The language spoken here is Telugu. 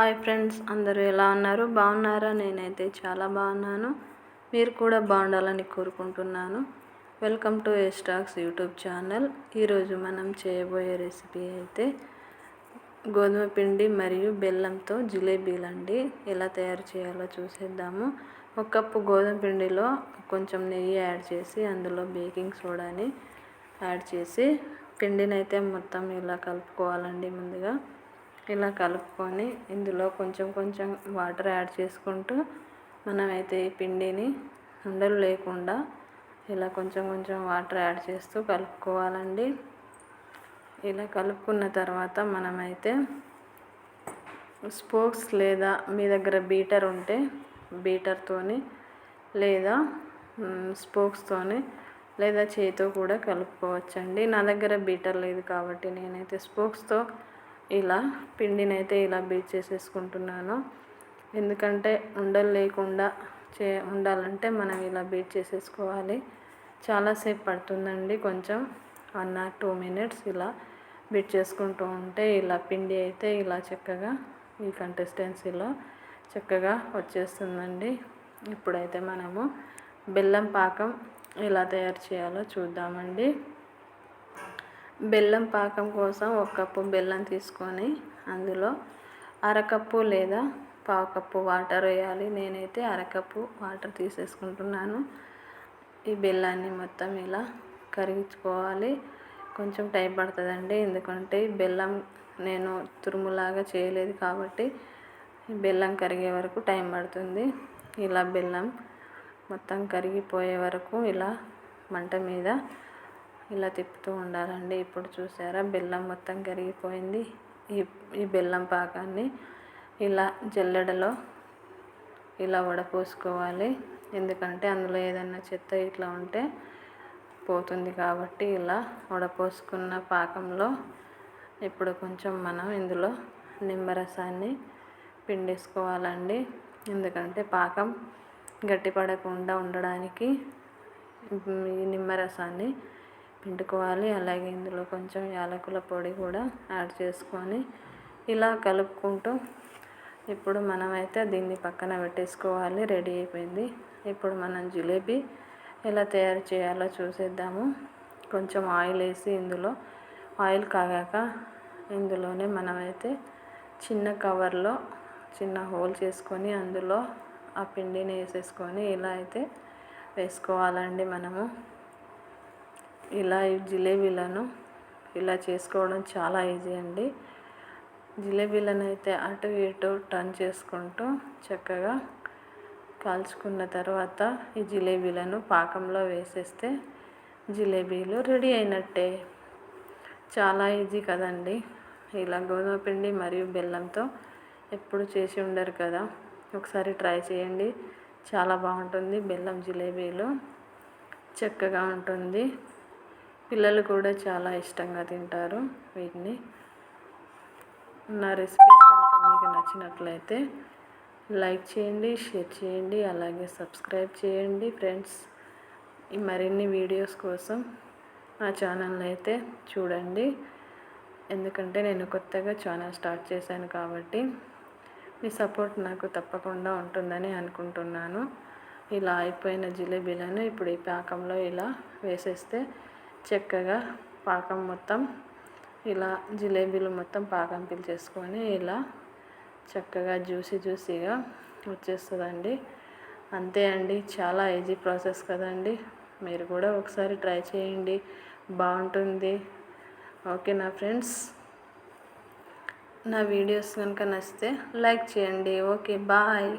హాయ్ ఫ్రెండ్స్ అందరూ ఎలా ఉన్నారు? బాగున్నారా? నేనైతే చాలా బాగున్నాను. మీరు కూడా బాగుండాలని కోరుకుంటున్నాను. వెల్కమ్ టు ఎస్టాక్స్ యూట్యూబ్ ఛానల్. ఈరోజు మనం చేయబోయే రెసిపీ అయితే గోధుమ పిండి మరియు బెల్లంతో జిలేబీలండి. ఎలా తయారు చేయాలో చూసేద్దాము. ఒక కప్పు గోధుమ పిండిలో కొంచెం నెయ్యి యాడ్ చేసి అందులో బేకింగ్ సోడాని యాడ్ చేసి పిండినైతే మొత్తం ఇలా కలుపుకోవాలండి ముందుగా. ఇలా కలుపుకొని ఇందులో కొంచెం కొంచెం వాటర్ యాడ్ చేసుకుంటూ మనమైతే ఈ పిండిని ఉండలు లేకుండా ఇలా కొంచెం కొంచెం వాటర్ యాడ్ చేస్తూ కలుపుకోవాలండి. ఇలా కలుపుకున్న తర్వాత మనమైతే స్పోక్స్ లేదా మీ దగ్గర బీటర్ ఉంటే బీటర్తోని లేదా స్పోక్స్తోని లేదా చేతితో కూడా కలుపుకోవచ్చండి. నా దగ్గర బీటర్ లేదు కాబట్టి నేనైతే స్పోక్స్తో ఇలా పిండిని అయితే ఇలా బీట్ చేసేసుకుంటున్నాను. ఎందుకంటే ఉండలు లేకుండా చే ఉండాలంటే మనం ఇలా బీట్ చేసేసుకోవాలి. చాలాసేపు పడుతుందండి. కొంచెం వన్ ఆర్ టూ మినిట్స్ ఇలా బీట్ చేసుకుంటూ ఉంటే ఇలా పిండి అయితే ఇలా చక్కగా ఈ కంటెస్టెన్సీలో చక్కగా వచ్చేస్తుందండి. ఇప్పుడైతే మనము బెల్లం పాకం ఎలా తయారు చేయాలో చూద్దామండి. బెల్లం పాకం కోసం ఒక కప్పు బెల్లం తీసుకొని అందులో అరకప్పు లేదా పావు కప్పు వాటర్ వేయాలి. నేనైతే అరకప్పు వాటర్ తీసేసుకుంటున్నాను. ఈ బెల్లాన్ని మొత్తం ఇలా కరిగించుకోవాలి. కొంచెం టైం పడుతుందండి. ఎందుకంటే బెల్లం నేను తురుములాగా చేయలేదు కాబట్టి బెల్లం కరిగే వరకు టైం పడుతుంది. ఇలా బెల్లం మొత్తం కరిగిపోయే వరకు ఇలా మంట మీద ఇలా తిప్పుతూ ఉండాలండి. ఇప్పుడు చూసారా? బెల్లం మొత్తం కరిగిపోయింది. ఈ ఈ బెల్లం పాకాన్ని ఇలా జల్లెడలో ఇలా వడపోసుకోవాలి. ఎందుకంటే అందులో ఏదైనా చెత్త ఇట్లా ఉంటే పోతుంది కాబట్టి ఇలా వడపోసుకున్న పాకంలో ఇప్పుడు కొంచెం మనం ఇందులో నిమ్మరసాన్ని పిండేసుకోవాలండి. ఎందుకంటే పాకం గట్టిపడకుండా ఉండడానికి ఈ నిమ్మరసాన్ని పిండుకోవాలి. అలాగే ఇందులో కొంచెం యాలకుల పొడి కూడా యాడ్ చేసుకొని ఇలా కలుపుకుంటూ ఇప్పుడు మనమైతే దీన్ని పక్కన పెట్టేసుకోవాలి. రెడీ అయిపోయింది. ఇప్పుడు మనం జిలేబీ ఎలా తయారు చేయాలో చూసేద్దాము. కొంచెం ఆయిల్ వేసి ఇందులో ఆయిల్ కాగాక ఇందులోనే మనమైతే చిన్న కవర్లో చిన్న హోల్ చేసుకొని అందులో ఆ పిండిని వేసేసుకొని ఇలా అయితే వేసుకోవాలండి మనము. ఇలా ఈ జిలేబీలను ఇలా చేసుకోవడం చాలా ఈజీ అండి. జిలేబీలను అయితే అటు ఇటు టర్న్ చేసుకుంటూ చక్కగా కాల్చుకున్న తర్వాత ఈ జిలేబీలను పాకంలో వేసేస్తే జిలేబీలు రెడీ అయినట్టే. చాలా ఈజీ కదండి. ఇలా గోధుమ పిండి మరియు బెల్లంతో ఎప్పుడు చేసి ఉండరు కదా. ఒకసారి ట్రై చేయండి. చాలా బాగుంటుంది బెల్లం జిలేబీలు. చక్కగా ఉంటుంది. పిల్లలు కూడా చాలా ఇష్టంగా తింటారు వీటిని. నా రెసిపీస్ కనుక మీకు నచ్చినట్లయితే లైక్ చేయండి షేర్ చేయండి అలాగే సబ్స్క్రైబ్ చేయండి ఫ్రెండ్స్. ఈ మరిన్ని వీడియోస్ కోసం నా ఛానల్ అయితే చూడండి. ఎందుకంటే నేను కొత్తగా ఛానల్ స్టార్ట్ చేశాను కాబట్టి మీ సపోర్ట్ నాకు తప్పకుండా ఉంటుందని అనుకుంటున్నాను. ఇలా అయిపోయిన జిలేబీలను ఇప్పుడు ఈ పాకంలో ఇలా వేసేస్తే చక్కగా పాకం మొత్తం ఇలా జిలేబీలు మొత్తం పాకం పిలిచేసుకొని ఇలా చక్కగా జ్యూసీ జ్యూసీగా వచ్చేస్తుందండి. అంతే అండి చాలా ఈజీ ప్రాసెస్ కదండి. మీరు కూడా ఒకసారి ట్రై చేయండి బాగుంటుంది. ఓకే నా ఫ్రెండ్స్ నా వీడియోస్ కనుక నచ్చితే లైక్ చేయండి. Okay bye.